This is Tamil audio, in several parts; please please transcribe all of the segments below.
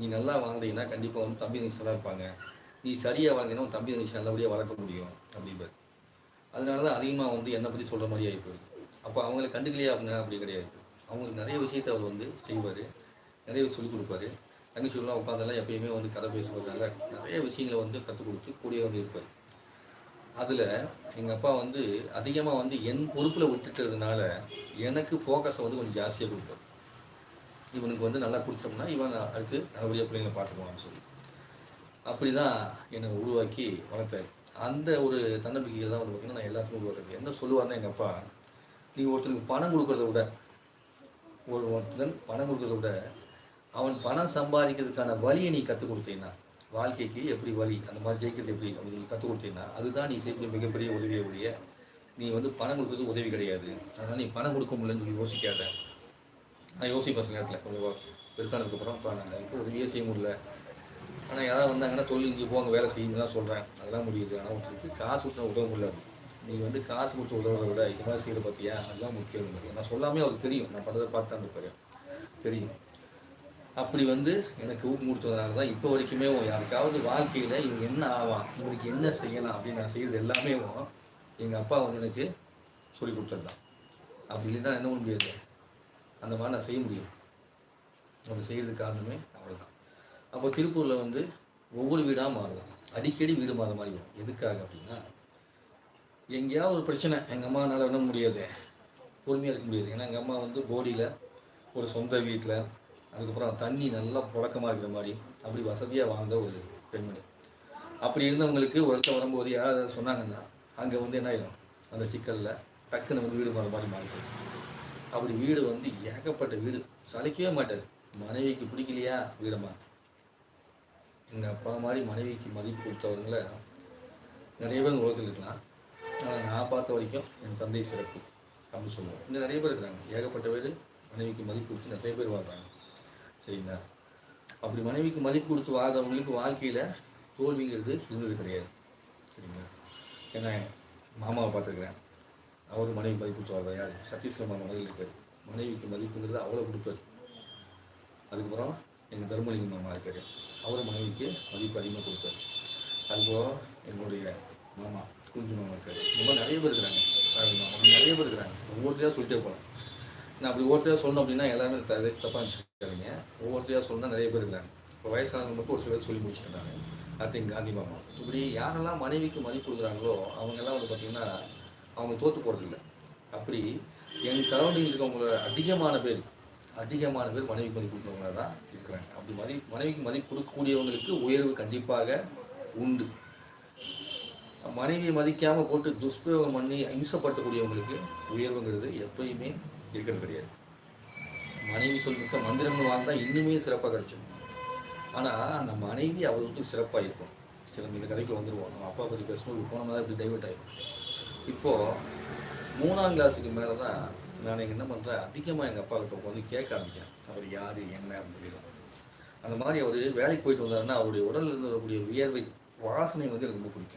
நீ நல்லா வாழ்ந்தீங்கன்னா கண்டிப்பாக வந்து தம்பி தங்கச்சி நல்லா இருப்பாங்க. நீ சரியாக வாழ்ந்தீங்கன்னா உன் தம்பி தங்கச்சி நல்லபடியாக வளர்க்க முடியும் அப்படிம்பாரு. அதனால தான் அதிகமாக வந்து என்னை பற்றி சொல்கிற மாதிரி ஆகிப்போகுது அப்போ அவங்கள கண்டுக்கலையா அப்படின்னா அப்படி கிடையாது. அவங்களுக்கு நிறைய விஷயத்தை அவர் வந்து செய்வார். நிறைய சொல்லிக் கொடுப்பாரு. தங்கச்சிலாம் உட்காந்தெல்லாம் எப்பயுமே வந்து கதை பேசுவதால நிறைய விஷயங்களை வந்து கற்றுக் கொடுத்து கூடிய வந்து இருப்பார். அதில் எங்கள் அப்பா வந்து அதிகமாக வந்து என் பொறுப்பில் விட்டுட்டதுனால எனக்கு ஃபோக்கஸை வந்து கொஞ்சம் ஜாஸ்தியாக கொடுப்பார். இவனுக்கு வந்து நல்லா கொடுத்தோம்னா இவன் அடுத்து நல்லபடியாக பிள்ளைங்களை பார்த்துக்குவான்னு சொல்லி. அப்படி தான் என்னை உருவாக்கி வளர்த்தாரு. அந்த ஒரு தன்னம்பிக்கையில் தான் வந்து பார்த்தீங்கன்னா நான் எல்லாத்துக்கும் உருவாக்குறது. என்ன சொல்லுவார்னா எங்கள் அப்பா நீ ஒருத்தனுக்கு பணம் கொடுக்குறத விட ஒரு ஒருத்தன் பணம் கொடுக்குறத விட அவன் பணம் சம்பாதிக்கிறதுக்கான வழியை நீ கற்றுக் கொடுத்தீங்கன்னா வாழ்க்கைக்கு எப்படி வழி அந்த மாதிரி ஜெயிக்கிறது எப்படி அப்படின்னு நீ கற்றுக் கொடுத்தீங்கன்னா அதுதான் நீ செய்யக்கூடிய மிகப்பெரிய உதவியை உடைய நீ வந்து பணம் கொடுக்கறது உதவி கிடையாது. அதனால் நீ பணம் கொடுக்க முடியலன்னு சொல்லி யோசிக்காத. நான் யோசிப்பேன் சில நேரத்தில். கொஞ்சம் பெருசானதுக்கப்புறம் இப்போ நான் எனக்கு உதவியே செய்ய முடியல ஆனால் யாராவது வந்தாங்கன்னா தொழில் இங்கே போங்க வேலை செய்யுங்க தான் சொல்கிறேன் அதெல்லாம் முடியுது. ஆனால் ஒருத்தருக்கு காசு கொடுத்து உதவ முடியல நீ வந்து காசு கொடுத்து உதவுறத விட இது மாதிரி செய்கிற பார்த்தியா அதுதான் முக்கியம் நான் சொல்லாமே அவருக்கு தெரியும். நான் பண்ணுறதை பார்த்து தான் தெரியும் தெரியும். அப்படி வந்து எனக்கு ஊக்கம் கொடுத்ததுனால தான் இப்போ வரைக்குமே யாருக்காவது வாழ்க்கையில் இவங்க என்ன ஆவான் இவனுக்கு என்ன செய்யலாம் அப்படின்னு நான் செய்கிறது எல்லாமே எங்கள் அப்பா வந்து எனக்கு சொல்லி கொடுத்துருந்தான் அப்படி இல்லைன்னா என்ன முடியாது? அந்த மாதிரி நான் செய்ய முடியும். அப்படி செய்கிறதுக்கு காரணமே அவ்வளோதான் அப்போ திருப்பூரில் வந்து ஒவ்வொரு வீடாக மாறும் அடிக்கடி வீடு மாற மாதிரி வரும். எதுக்காக அப்படின்னா எங்கேயாவது ஒரு பிரச்சனை எங்கள் அம்மானால் விட முடியாது. பொறுமையாக இருக்க முடியாது. ஏன்னா எங்கள் அம்மா வந்து போடியில் ஒரு சொந்த வீட்டில் அதுக்கப்புறம் தண்ணி நல்லா புழக்கமாக இருக்கிற மாதிரி அப்படி வசதியாக வாழ்ந்த ஒரு பெண்மணி. அப்படி இருந்தவங்களுக்கு ஒருத்தர் வரும்போது யாராவது சொன்னாங்கன்னா அங்கே வந்து என்ன ஆயிடும் அந்த சிக்கலில் டக்குன்னு வந்து வீடு மாற மாதிரி மாறிடும் அப்படி வீடு வந்து ஏகப்பட்ட வீடு. சளைக்கவே மாட்டார். மனைவிக்கு பிடிக்கலையா? வீடை மாற்று எங்கள் அப்பா மாதிரி மனைவிக்கு மதிப்பு கொடுத்தவங்கள நிறைய பேர் உலகத்தில் இருக்கலாம். ஆனால் நான் பார்த்த வரைக்கும் என் தந்தை சிறப்பு அப்படின்னு சொல்லுவோம். இன்னும் நிறைய பேர் இருக்கிறாங்க ஏகப்பட்ட பேர் மனைவிக்கு மதிப்பு கொடுத்து நிறைய பேர் வாழ்றாங்க. சரிங்களா? அப்படி மனைவிக்கு மதிப்பு கொடுத்து வாழ்றவங்களுக்கு வாழ்க்கையில் தோல்விங்கிறது இருந்தது கிடையாது. சரிங்களா? ஏன்னா மாமாவை பார்த்துருக்குறேன். அவர் மனைவி மதிப்பு கொடுத்து யார்? சத்தீஸ்கர் மாமா இருக்கார். மனைவிக்கு மதிப்புங்கிறது அவ்வளோ கொடுப்பார். அதுக்கப்புறம் எங்கள் தர்மலிங்க மாமா இருக்கார். அவர் மனைவிக்கு மதிப்பு அதிகமாக கொடுப்பார். அதுக்கப்புறம் என்னுடைய மாமா குஞ்சு மாமா இருக்கார். இந்த மாதிரி நிறைய பேர் இருக்கிறாங்க. அப்படி நிறைய பேர் இருக்கிறாங்க. ஒவ்வொருத்தரையாக சொல்லிட்டே போகலாம் நான் அப்படி ஒவ்வொருத்தரையாக சொன்னோம் அப்படின்னா எல்லாருமே தப்பாக நினச்சிக்காதீங்க. ஒவ்வொருத்தரையாக சொன்னால் நிறைய பேர் இருக்காங்க இப்போ வயசானவங்க மட்டும் ஒரு பேர் சொல்லி முடிச்சுட்டாங்க அடுத்து எங்கள் காந்தி மாமா. இப்படி யாரெல்லாம் மனைவிக்கு மதிப்பு கொடுக்குறாங்களோ அவங்கெல்லாம் வந்து பார்த்திங்கன்னா அவங்க தோற்று போகிறதில்ல அப்படி என் சரௌண்டிங்கில் இருக்கவங்கள அதிகமான பேர் அதிகமான பேர் மனைவிக்கு மதிப்பு கொடுக்குறவங்களா தான் இருக்கிறாங்க. அப்படி மதி மனைவிக்கு மதிப்பு கொடுக்கக்கூடியவங்களுக்கு உயர்வு கண்டிப்பாக உண்டு. மனைவியை மதிக்காமல் போட்டு துஷ்பிரயோகம் பண்ணி இம்சப்படுத்தக்கூடியவங்களுக்கு உயர்வுங்கிறது எப்பயுமே இருக்கிறது கிடையாது. மனைவி சொல்லிருக்க மந்திரங்கள் வாழ்ந்தால் இன்னுமே சிறப்பாக கிடைச்சிடும். ஆனால் அந்த மனைவி அவர்களுக்கு சிறப்பாக இருக்கும். சரி நம்ம இந்த கதைக்கு வந்துடுவோம் நம்ம அப்பா பற்றி பேசும்போது போனோம்னா இப்படி டைவர்ட் ஆகிடும் இப்போது மூணாம் கிளாஸுக்கு மேலே தான் நான் என்ன பண்ணுறேன் அதிகமாக எங்கள் அப்பா கிட்ட வந்து கேட்க ஆரம்பிக்கிறேன். அவர் யார் என்ன அப்படின்னு அந்த மாதிரி அவர் வேலைக்கு போயிட்டு வந்தாருன்னா அவருடைய உடலில் இருந்து வரக்கூடிய வியர்வை வாசனை வந்து எனக்கு ரொம்ப பிடிக்கும்.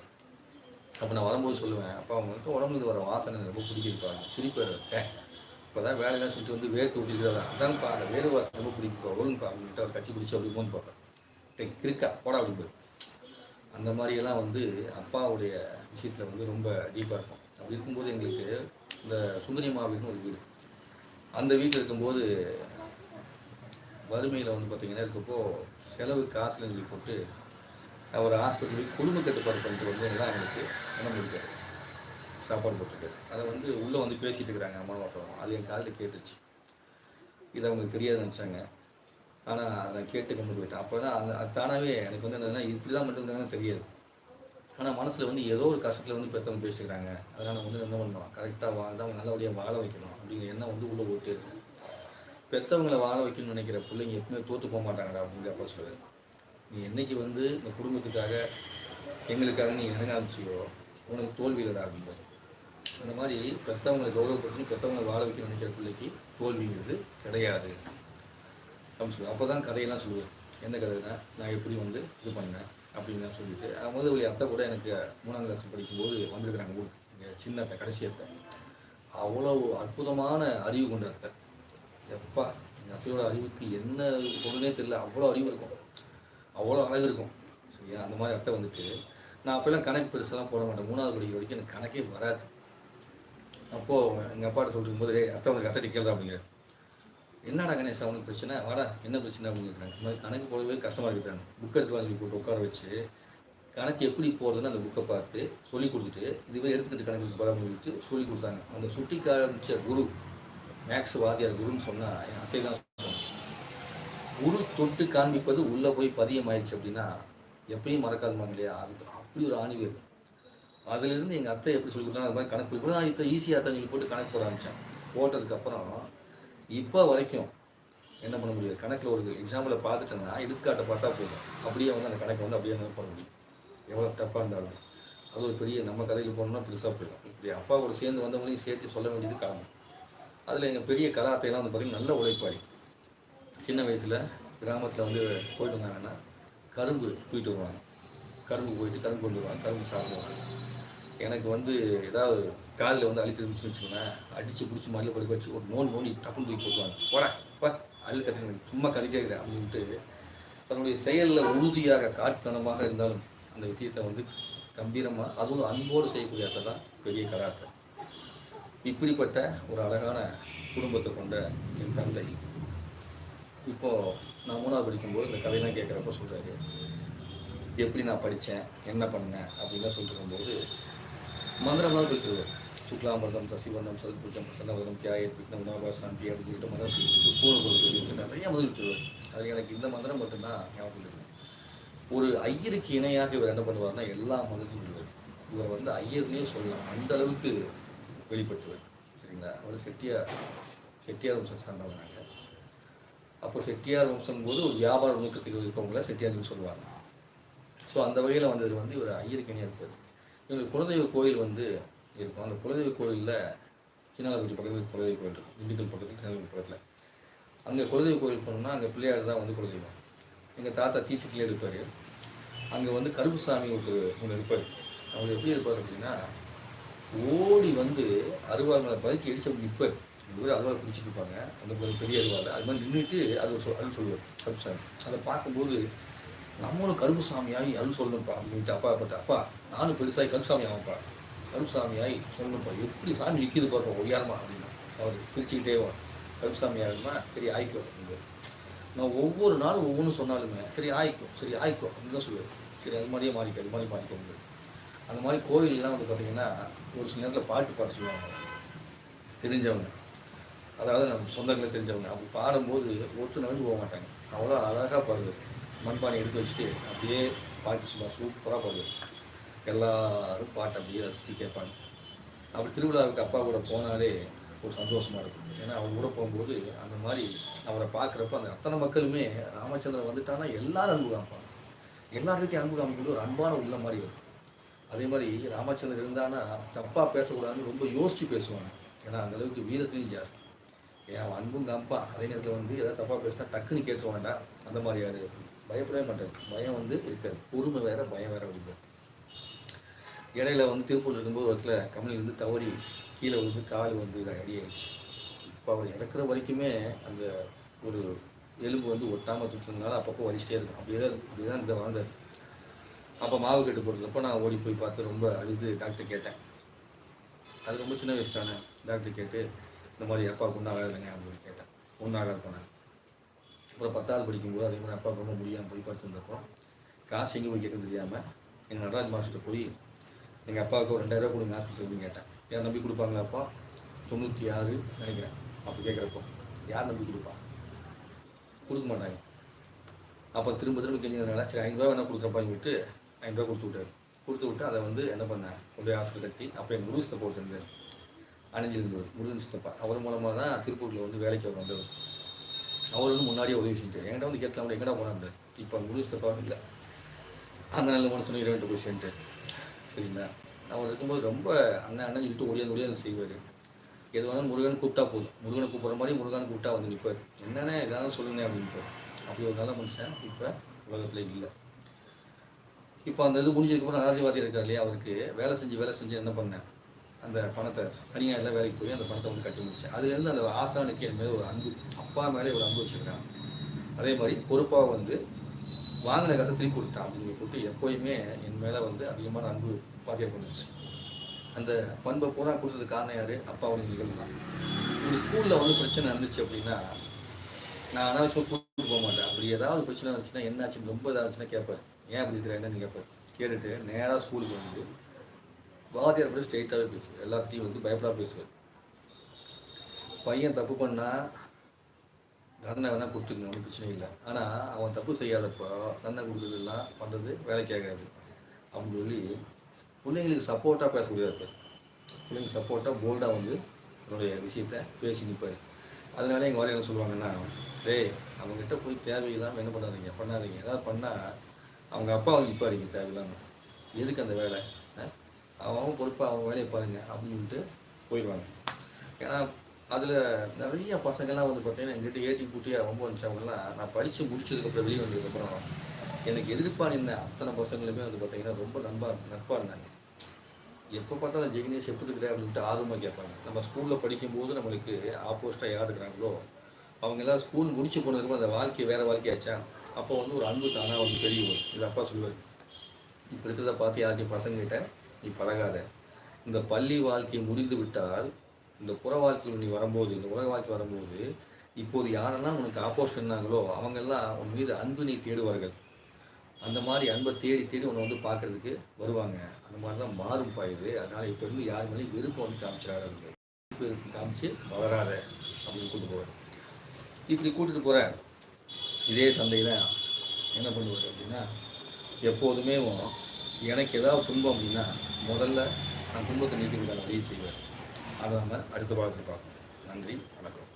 அப்போ நான் வரும்போது சொல்லுவேன் அப்பா அவங்களுக்கு உடம்புல வர வாசனை எனக்கு ரொம்ப பிடிக்குதுப்பா சிரிப்பாக இருக்கேன் இப்போ தான் வேலையெல்லாம் சொல்லிட்டு வந்து வேர்த்து விட்டுக்கிறாரு அதான்ப்பா அந்த வேறு வாசனை ரொம்ப பிடிக்குப்பா ஒழுங்குப்பா அவங்கள்ட்ட அவர் கட்டி பிடிச்சி அப்படி போன்னு பார்ப்பேன் டேய், கிறுக்கா போடா அப்படி போய் அந்த மாதிரியெல்லாம் வந்து அப்பாவுடைய விஷயத்தில் வந்து ரொம்ப டீப்பாக இருக்கும். அப்படி இருக்கும்போது எங்களுக்கு இந்த சுந்தரிமா வீடுன்னு ஒரு வீடு. அந்த வீட்டில் இருக்கும்போது வறுமையில் வந்து பார்த்தீங்கன்னா இருக்கப்போ செலவு காசுல எங்களுக்கு போட்டு அவர் ஆஸ்பத்திரி குடும்ப கட்டுப்பாடு பண்ணிட்டு வந்து தான் எங்களுக்கு உணவு இருக்காரு சாப்பாடு போட்டுருக்காரு. அதை வந்து உள்ளே வந்து பேசிகிட்டு இருக்கிறாங்க அம்மா அப்பாவும். அது என் காதில் கேட்டுச்சு இது அவங்களுக்கு தெரியாது நினச்சாங்க. ஆனால் அதை கேட்டு கொண்டு போயிட்டேன் அப்போ தான் அது தானாகவே எனக்கு வந்து என்னதுன்னா இப்படி தான் மட்டும் தெரியாது. ஆனால் மனசில் வந்து ஏதோ ஒரு கஷ்டத்தில் வந்து பெற்றவங்க பேசிக்கிறாங்க. அதனால் வந்து என்ன பண்ணணும் கரெக்டாக வாழ்ந்தால் நல்லபடியாக வாழ வைக்கணும். அப்படிங்கிற எண்ணம் வந்து உள்ளே போட்டே இருக்கும் பெற்றவங்களை வாழ வைக்கணும்னு நினைக்கிற பிள்ளைங்க எப்பவுமே தோற்று போக மாட்டாங்கடா அப்படிங்கிற அப்போ சொல்லுவார் நீ என்றைக்கு வந்து இந்த குடும்பத்துக்காக எங்களுக்காக நீ என்ன ஆரம்பிச்சியோ உனக்கு தோல்வி இல்லைடா அப்படிங்கிறார் அந்த மாதிரி பெற்றவங்களை கௌரவப்படுத்தி பெற்றவங்களை வாழ வைக்கணும்னு நினைக்கிற பிள்ளைக்கு தோல்விங்கிறது கிடையாது. அப்படின்னு சொல்லி அப்போ தான் கதையெல்லாம் சொல்லுவேன். என்ன கதைனா நான் எப்படி வந்து இது பண்ணேன் அப்படின்னு சொல்லிட்டு முதல் வழி அத்தை கூட எனக்கு மூணாம் கிளாஸ் படிக்கும்போது வந்திருக்கிறாங்க ஊர் எங்கள் சின்ன அத்தை கடைசி அத்தை. அவ்வளோ அற்புதமான அறிவு கொண்ட அத்தை. எப்பா எங்கள் அத்தையோட அறிவுக்கு என்ன பொருளே தெரியல. அவ்வளோ அறிவு இருக்கும். அவ்வளோ அழகு இருக்கும். சரியா? அந்த மாதிரி அத்தை வந்துட்டு நான் அப்போல்லாம் கணக்கு பெருசெல்லாம் போட மாட்டேன். மூணாவது படிக்கிற வரைக்கும் எனக்கு கணக்கே வராது. அப்போது எங்கள் அப்பாட்ட சொல்லிட்டு போது அத்தை வந்து அத்தை கேள்றா அப்படிங்க என்னடா கணேஷ் அவனுக்கு பிரச்சனை? வாடா என்ன பிரச்சனை அப்படின்னு கேட்குறாங்க இந்த மாதிரி கணக்கு போடவே கஷ்டமாக இருக்கிறாங்க புக் எடுத்து வாங்கி போட்டு உட்கார வச்சு கணக்கு எப்படி போடுறதுன்னு அந்த புக்கை பார்த்து சொல்லி கொடுத்துட்டு இதுவே எடுத்துக்கிட்டு கணக்கு போட சொல்லிட்டு சொல்லி கொடுத்தாங்க. அந்த சுட்டி காமிச்ச குரு மேக்ஸ் வாத்தியார் குருன்னு சொன்னால் என் அத்தை தான் சொன்னாங்க குரு தொட்டு காண்பிப்பது உள்ளே போய் பதியமாயிடுச்சு அப்படின்னா எப்பயும் மறக்காதுமாங்க இல்லையா அது அப்படி ஒரு ஆணிவேர் அதுலேருந்து எங்கள் அத்தை எப்படி சொல்லி கொடுத்தாங்க அது மாதிரி கணக்கு போய் நான் இப்போ ஈஸியாக தான் சொல்லி போட்டு கணக்கு போட ஆரம்பித்தேன் போட்டதுக்கப்புறம் இப்போ வரைக்கும் என்ன பண்ண முடியாது? கணக்கில் ஒரு எக்ஸாம்பிளை பார்த்துட்டோம்னா எடுத்துக்காட்டை பார்த்தா போதும். அப்படியே வந்து அந்த கணக்கை வந்து அப்படியே என்ன பண்ண முடியும். எவ்வளோ டஃப்பாக இருந்தாலும். அது ஒரு பெரிய நம்ம கதையில் போனோம்னா பெருசாக போயிடும். இப்படி அப்பா ஒரு சேர்ந்து வந்தவங்களையும் சேர்த்து சொல்ல வேண்டியது காரணம். அதில் எங்கள் பெரிய கலாத்தையெல்லாம் வந்து பார்த்திங்கன்னா நல்ல உழைப்பாளி. சின்ன வயசில் கிராமத்தில் வந்து போயிட்டு வந்தாங்கன்னா கரும்பு தூக்கிட்டு வருவாங்க. கரும்பு போயிட்டு கரும்பு கொண்டு வருவாங்க. கரும்பு சாப்பிடுவாங்க. எனக்கு வந்து ஏதாவது காதில் வந்து அழுக்கு இருந்துச்சுன்னு வச்சுக்கோங்களேன் அடித்து பிடிச்சி மல்ல படுக்க வச்சு ஒரு நோன் நோண்டி டப்புன்னு தூக்கி போட்டுவாங்க போடா பா அள்ளு கற்றுக்கணும் சும்மா கதைக்கிறேன் அப்படின்ட்டு தன்னுடைய செயலில் உறுதியாக காட்டுத்தனமாக இருந்தாலும் அந்த விஷயத்தை வந்து கம்பீரமாக அதுவும் அன்போடு செய்யக்கூடிய அத்தை தான் பெரிய கலாத்தை இப்படிப்பட்ட ஒரு அழகான குடும்பத்தை கொண்ட என் தந்தை. இப்போது நான் மூணாவது படிக்கும்போது இந்த கதையெல்லாம் கேட்குறப்ப சொல்கிறாரு எப்படி நான் படித்தேன் என்ன பண்ணேன் அப்படின்லாம் சொல்லிட்டு இருக்கும்போது மந்திரம்லாம் சொல்லிட்டு சுக்லாமிரதம் சசிவர்ணம் சதுபூஜம் பிரசன்னவரம் தியாய பிக்னம் நவா சாந்தி அப்படின்னு சொல்லிட்டு மந்திரம் சொல்லிட்டு பூர்வ சொல்லிட்டு நிறைய மந்திரம் சொல்லுவார் அது எனக்கு இந்த மந்திரம் மட்டும்தான் ஞாபகம் இருக்கு ஒரு ஐயருக்கு இணையாக இவர் என்ன பண்ணுவார்னா எல்லா மதத்தையும் சொல்லுவார் இவர் வந்து ஐயர்னே சொல்லலாம். அந்த அளவுக்கு வெளிப்படுத்துவார். சரிங்களா? அவர் செட்டியார் செட்டியார் வம்சம் சார்ந்தவங்க அப்போ செட்டியார் வம்சம் போது ஒரு வியாபார நோக்கத்துக்கு இருக்கவங்கள செட்டியார்னு சொல்லுவாங்க. ஸோ அந்த வகையில் வந்தது வந்து இவர் ஐயருக்கு இணையாக இருப்பார். எங்கள் குலதெய்வ கோயில் வந்து இருக்கும். அந்த குலதெய்வ கோயிலில் சின்னவர்கள் பக்கத்தில் குலதெய்வ கோயில் இருக்கும். திண்டுக்கல் பக்கத்தில் சின்னவர்கள் பக்கத்தில். அங்கே குலதெய்வ கோயில் போனோம்னா அங்கே பிள்ளையார் தான் வந்து குலதெய்வம். எங்கள் தாத்தா தீச்சிக்கிலே இருப்பார். அங்கே வந்து கருப்புசாமி ஒரு ஒன்று இருப்பார். அவர் எப்படி இருப்பார் அப்படின்னா ஓடி வந்து அருவாங்களை பதுக்கி அடிச்சு அப்படி நிற்பார் இவர் அருவாள் பிடிச்சிட்டு இருப்பாங்க. அந்த ஒரு பெரிய அருவாள். அது மாதிரி நின்றுட்டு அது ஒரு சொல் அது சொல்லுவார் கருப்புசாமி. அதை பார்க்கும்போது நம்மளும் கருப்புசாமியாகி அருள் சொல்லணும்ப்பா அப்படின்ட்டு அப்பா பார்த்து அப்பா நானும் பெருசாகி கருப்புசாமி ஆகும்ப்பா கருப்புசாமியாகி சொல்லணும்ப்பா எப்படி சாமி நிற்கிது பாருப்பா ஒய்யாரமா அப்படின்னா. அவர் பிரிச்சுக்கிட்டே வரும் கருப்புசாமி ஆகுமா சரி ஆயிக்கோ அப்படின்னு. நான் ஒவ்வொரு நாளும் ஒவ்வொன்றும் சொன்னாலுமே சரி ஆயிக்கும் சரி ஆயிக்கும் அப்படின்னு தான் சொல்லுவேன். சரி அது மாதிரியே மாறிக்க அது மாதிரி மாறிக்க அந்த மாதிரி கோயிலெலாம் வந்து பார்த்தீங்கன்னா ஒரு சில நேரத்தில் பாட்டு பாட சொல்லுவாங்க. தெரிஞ்சவங்க. அதாவது நம்ம சொந்தங்களை தெரிஞ்சவங்க. அப்படி பாடும்போது ஒத்து நடந்து போக மாட்டாங்க. அவ்வளோ அழகாக பாடுவார். மண்பானை எடுத்து வச்சுட்டு அப்படியே பாட்டு சும்மா சூப்பராக பாடுவேன். எல்லாரும் பாட்டை அப்படியே ரசித்து கேட்பாங்க. அப்படி திருவிழாவுக்கு அப்பா கூட போனாலே ஒரு சந்தோஷமாக இருக்கும். ஏன்னா அவர் கூட போகும்போது அந்த மாதிரி அவரை பார்க்குறப்ப அந்த அத்தனை மக்களுமே ராமச்சந்திரன் வந்துட்டான்னா எல்லாரும் அன்பு காமிப்பாங்க. எல்லார்கிட்டையும் அன்பு காமிக்கும்போது ஒரு அன்பான உள்ள மாதிரி இருக்கும் அதே மாதிரி ராமச்சந்திரன் இருந்தானா தப்பாக பேசக்கூடாதுன்னு ரொம்ப யோசித்து பேசுவாங்க. ஏன்னா அந்த அளவுக்கு வீரத்துலையும் ஜாஸ்தி. ஏன் அவன் அன்பும் காமிப்பான். அதே நேரத்தில் வந்து ஏதாவது தப்பாக பேசினா டக்குன்னு கேட்க அந்த மாதிரி யாரு? பயப்படவே மாட்டாரு பயம் வந்து இருக்காது. பொறுமை வேற பயம் வேற அப்படிங்கிறது இடையில வந்து திருப்பூர் இருக்கும்போது ஒரு இடத்துல கமலி வந்து தவறி கீழே வந்து கால் வந்து அடியாயிடுச்சு இப்போ அவர் இறக்குற வரைக்குமே அந்த ஒரு எலும்பு வந்து ஒட்டாமல் தூக்கினால அப்பப்போ வலிச்சிட்டே இருக்கும். அப்படியே தான் அப்படியே தான் இந்த வாழ்ந்தார் அப்போ மாவு கட்டு போடுறப்போ நான் ஓடி போய் பார்த்து ரொம்ப அழுது டாக்டர் கேட்டேன். அது ரொம்ப சின்ன வயசு தானே. டாக்டர் கேட்டு இந்த மாதிரி எப்பா ஒன்றாகாதுங்க அப்படின்னு கேட்டேன். ஒன்றாகாது போனேன் அப்புறம் பத்தாவது படிக்கும்போது அதே மாதிரி அப்பா ரொம்ப முடியாமல் போய் பார்த்துருந்தப்போ காசு எங்கே போய் கேட்க தெரியாமல் எங்கள் நடராஜ் மாஸ்டர் போய் எங்கள் அப்பாவுக்கு ஒரு ரெண்டாயிரம் கொடுங்க ஆஃபீஸ் அப்படின்னு கேட்டேன். யார் நம்பி கொடுப்பாங்களா அப்பா? தொண்ணூற்றி ஆறு நினைக்கிறேன். அப்போ கேட்குறப்போ யார் நம்பி கொடுப்பா? கொடுக்க மாட்டாங்க. அப்போ திரும்ப திரும்ப கெஞ்சினால சரி ஐநூறுரூவா வேணால் கொடுக்குறப்பான்னு சொல்லிட்டு ஐநூறுரூவா கொடுத்து விட்டாரு. கொடுத்து விட்டு அதை வந்து என்ன பண்ணேன்? கொண்டு போய் ஹாஸ்பிட்டல் கட்டி அப்போ எங்கள் முருகத்தை போட்டிருந்தார் அணிஞ்சிருந்தவர் முருகன் சித்தப்பா. அவர் மூலமாக தான் திருப்பூரில் வந்து வேலைக்கு அவர் வந்தவர். அவர் வந்து முன்னாடியே உதவி செஞ்சார். என்கிட்ட வந்து கேட்கலாம் எங்கடா போனாங்க? இப்போ முருகன் சித்தப்பா இல்லை. அந்த நல்ல மனுஷனும் இரண்டு போய் சேர்ந்துட்டார் சரிங்களா? அவர் இருக்கும்போது ரொம்ப அண்ணன் அண்ணன் சொல்லிட்டு ஒடியாந்து ஒடியாந்து செய்வார். எது வேணாலும் முருகன் கூப்பிட்டா போதும். முருகனை கூப்பிட்ற மாதிரி முருகன் கூப்பிட்டா வந்து நிற்பார் என்னென்ன எதாவது சொல்லுங்க அப்படின்ட்டு. அப்படி ஒரு நல்ல மனுஷன் இப்போ உலகத்தில் இல்லை. இப்போ அந்த இது முடிஞ்சதுக்கப்புறம் ராஜவாதி இருக்கார் இல்லையா அவருக்கு வேலை செஞ்சு வேலை செஞ்சு என்ன பண்ணேன் அந்த பணத்தை சனி எல்லாம் வேலைக்கு போய் அந்த பணத்தை வந்து கட்டி முடிச்சேன். அதுலேருந்து அந்த ஆசானுக்கு என் மேலே ஒரு அன்பு அப்பா மேலே ஒரு அன்பு வச்சுருக்கான் அதே மாதிரி பொறுப்பாக வந்து வாங்கின காசை திருப்பி கொடுத்தான் அப்படின்னு போட்டு எப்போயுமே என் மேலே வந்து அதிகமான அன்பு பாக்கிய பண்ணுச்சு அந்த பண்பை பூரா கொடுத்தது காரணம் யார்? அப்பாவோட நிகழ்வு தான். இந்த ஸ்கூலில் வந்து பிரச்சனை நடந்துச்சு அப்படின்னா நான் அனாவசியமாக கூப்பிட்டு போக மாட்டேன். அப்படி ஏதாவது பிரச்சனை இருந்துச்சுன்னா என்னாச்சு ரொம்ப இதாச்சுன்னா கேட்பேன். ஏன் அப்படி என்னன்னு கேட்பேன். கேட்டுட்டு நேராக ஸ்கூலுக்கு வந்து வாத்தியார் படி ஸ்ட்ரெயிட்டாகவே பேசுவேன் எல்லாத்தையும் வந்து பயப்படாம பேசுவேன் பையன் தப்பு பண்ணால் தண்டனை வேணால் கொடுத்துருங்க ஒன்றும் பிரச்சனை இல்லை. ஆனால் அவன் தப்பு செய்யாதப்போ தண்டனை கொடுக்குறதெல்லாம் பண்ணுறது வேலைக்கு ஆகாது. அப்படின்னு சொல்லி பிள்ளைங்களுக்கு சப்போர்ட்டாக பேசக்கூடியது பிள்ளைங்களுக்கு சப்போர்ட்டாக போல்டாக வந்து என்னுடைய விஷயத்த பேசி நிற்பார் அதனால எங்கள் வாரியம் என்ன சொல்லுவாங்கன்னா டேய் அவங்ககிட்ட போய் தேவையில்லாமல் என்ன பண்ணாதீங்க பண்ணாதீங்க. ஏதாவது பண்ணால் அவங்க அப்பா அவங்க நிற்பாருங்க தேவையில்லாமல் எதுக்கு அந்த வேலை? அவங்க அவன் அவன் பொறுப்பாக அவன் வேலையை பாருங்க அப்படின்ட்டு போயிடுவாங்க. ஏன்னா அதில் நிறைய பசங்கள்லாம் வந்து பார்த்தீங்கன்னா எங்கிட்ட ஏற்றி கூட்டியாக ரொம்ப வந்துச்சவங்கலாம் நான் படித்து முடிச்சதுக்கப்புறம் வெளியே வந்ததுக்கப்புறம் எனக்கு எதிர்ப்பா நின்ன அத்தனை பசங்களுமே வந்து பார்த்தீங்கன்னா ரொம்ப நண்பா நட்பாக இருந்தாங்க. எப்போ பார்த்தாலும் ஜெகினேஷ் எப்படி இருக்கிற அப்படின்ட்டு ஆர்வமாக கேட்பாங்க. நம்ம ஸ்கூலில் படிக்கும்போது நம்மளுக்கு ஆப்போசிட்டாக யார் இருக்கிறாங்களோ அவங்க எல்லாம் ஸ்கூல் முடிச்சு போனதுக்கப்புறம் அந்த வாழ்க்கை வேறு வாழ்க்கையாச்சா அப்போ வந்து ஒரு அன்பு தானாக வந்து பெரிய வரும் இது அப்பா சொல்லுவார். இப்போ இருக்கிறத பார்த்து யாருக்கும் பசங்கிட்ட நீ பழகாத. இந்த பள்ளி வாழ்க்கை முடிந்து விட்டால் இந்த புற வாழ்க்கையில் நீ வரும்போது இந்த உலக வாழ்க்கை வரும்போது இப்போது யாரெல்லாம் உனக்கு ஆப்போசிட் இருந்தாங்களோ அவங்கெல்லாம் உன் மீது அன்பு நீ தேடுவார்கள். அந்த மாதிரி அன்பை தேடி தேடி உன்னை வந்து பார்க்கறதுக்கு வருவாங்க. அந்த மாதிரி தான் மாறும் பாயுது. அதனால் இப்போ இருந்து யார் மேலேயும் விருப்பம் வந்து காமிச்சிடாத விருப்பம் காமிச்சு வளராத அப்படின்னு கூட்டு போவார். இப்படி கூட்டிட்டு போகிற இதே தந்தை தான் என்ன பண்ணுவார் அப்படின்னா எப்போதுமே எனக்கு ஏதாவது துன்பம் அப்படின்னா முதல்ல நான் துன்பத்தை நீக்கிறதுக்கான வழியை செய்வேன். அதை நம்ம அடுத்த பாகத்தில் பார்ப்போம் நன்றி வணக்கம்.